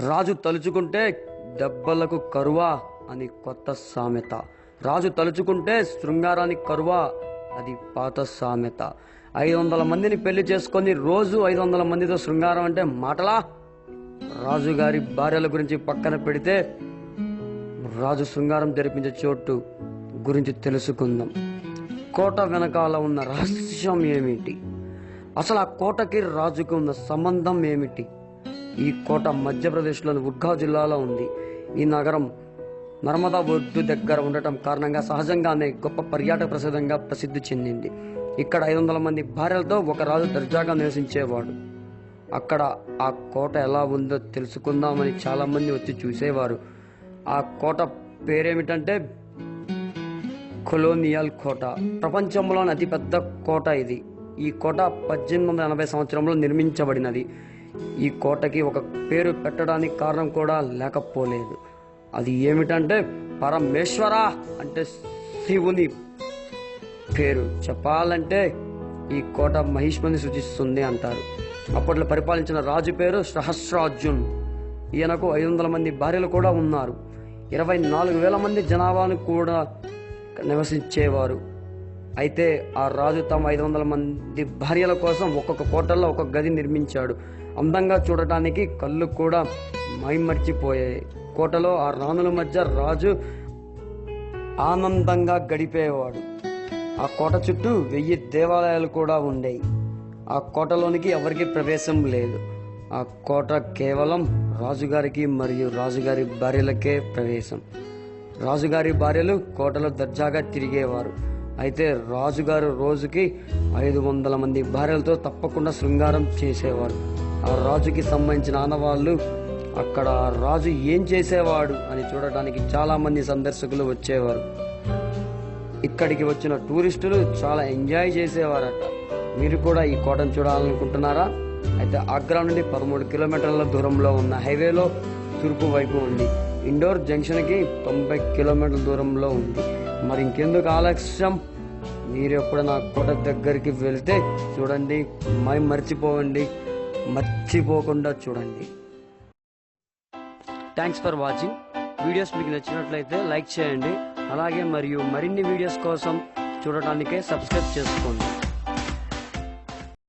రాజు తలుచుకుంటే దెబ్బలకు కరువా అని కొత్త సామెత. రాజు తలుచుకుంటే శృంగారానికి కరువా అది పాత సామెత. ఐదు వందల మందిని పెళ్ళి చేసుకొని రోజు ఐదు వందల మందితో శృంగారం అంటే మాటలా? రాజుగారి భార్యల గురించి పక్కన పెడితే రాజు శృంగారం జరిపించే చోటు గురించి తెలుసుకుందాం. కోట వెనకాల ఉన్న రహస్యం ఏమిటి? అసలు ఆ కోటకి రాజుకు ఉన్న సంబంధం ఏమిటి? ఈ కోట మధ్యప్రదేశ్లోని ఉడ్గా జిల్లాలో ఉంది. ఈ నగరం నర్మదా ఒడ్డు దగ్గర ఉండటం కారణంగా సహజంగానే గొప్ప పర్యాటక ప్రసిద్ధంగా ప్రసిద్ధి చెందింది. ఇక్కడ ఐదు వందల మంది భార్యలతో ఒక రాజు దర్జాగా నివసించేవాడు. అక్కడ ఆ కోట ఎలా ఉందో తెలుసుకుందామని చాలామంది వచ్చి చూసేవారు. ఆ కోట పేరేమిటంటే కొలోనియల్ కోట. ప్రపంచంలోని అతిపెద్ద కోట ఇది. ఈ కోట పద్దెనిమిది వందల ఎనభై సంవత్సరంలో నిర్మించబడినది. ఈ కోటకి ఒక పేరు పెట్టడానికి కారణం కూడా లేకపోలేదు. అది ఏమిటంటే పరమేశ్వర అంటే శివుని పేరు. చెప్పాలంటే ఈ కోట మహిష్మని సూచిస్తుంది అంటారు. అప్పట్లో పరిపాలించిన రాజు పేరు సహస్రార్జున్. ఈయనకు ఐదు వందల మంది భార్యలు కూడా ఉన్నారు. ఇరవై నాలుగు వేల మంది జనాభాను కూడా నివసించేవారు. అయితే ఆ రాజు తమ ఐదు వందల మంది భార్యల కోసం ఒక్కొక్క కోటల్లో ఒక్కొక్క గది నిర్మించాడు. అందంగా చూడటానికి కళ్ళు కూడా మైమర్చిపోయాయి. కోటలో ఆ రాణుల మధ్య రాజు ఆనందంగా గడిపేవాడు. ఆ కోట చుట్టూ వెయ్యి దేవాలయాలు కూడా ఉండేవి ఆ కోటలోనికి ఎవరికి ప్రవేశం లేదు. ఆ కోట కేవలం రాజుగారికి మరియు రాజుగారి భార్యలకే ప్రవేశం. రాజుగారి భార్యలు కోటలో దర్జాగా తిరిగేవారు. అయితే రాజుగారు రోజుకి ఐదు వందల మంది భార్యలతో తప్పకుండా శృంగారం చేసేవారు. ఆ రాజుకి సంబంధించిన ఆనవాళ్ళు అక్కడ ఆ రాజు ఏం చేసేవాడు? అని చూడటానికి చాలామంది సందర్శకులు వచ్చేవారు. ఇక్కడికి వచ్చిన టూరిస్టులు చాలా ఎంజాయ్ చేసేవారట. మీరు కూడా ఈ కోటను చూడాలనుకుంటున్నారా? అయితే ఆగ్రా నుండి పదమూడు కిలోమీటర్ల దూరంలో ఉన్న హైవేలో తూర్పు వైపు ఉంది. ఇండోర్ జంక్షన్కి తొంభై కిలోమీటర్ల దూరంలో ఉంది. మరి ఇంకెందుకు ఆలస్యం? మీరు ఎప్పుడైనా కోట దగ్గరికి వెళ్తే చూడండి మై మర్చిపోవండి మర్చిపోకుండా చూడండి. థ్యాంక్స్ ఫర్ వాచింగ్ వీడియోస్ మీకు నచ్చినట్లయితే లైక్ చేయండి. అలాగే మరియు మరిన్ని వీడియోస్ కోసం చూడటానికే సబ్స్క్రైబ్ చేసుకోండి.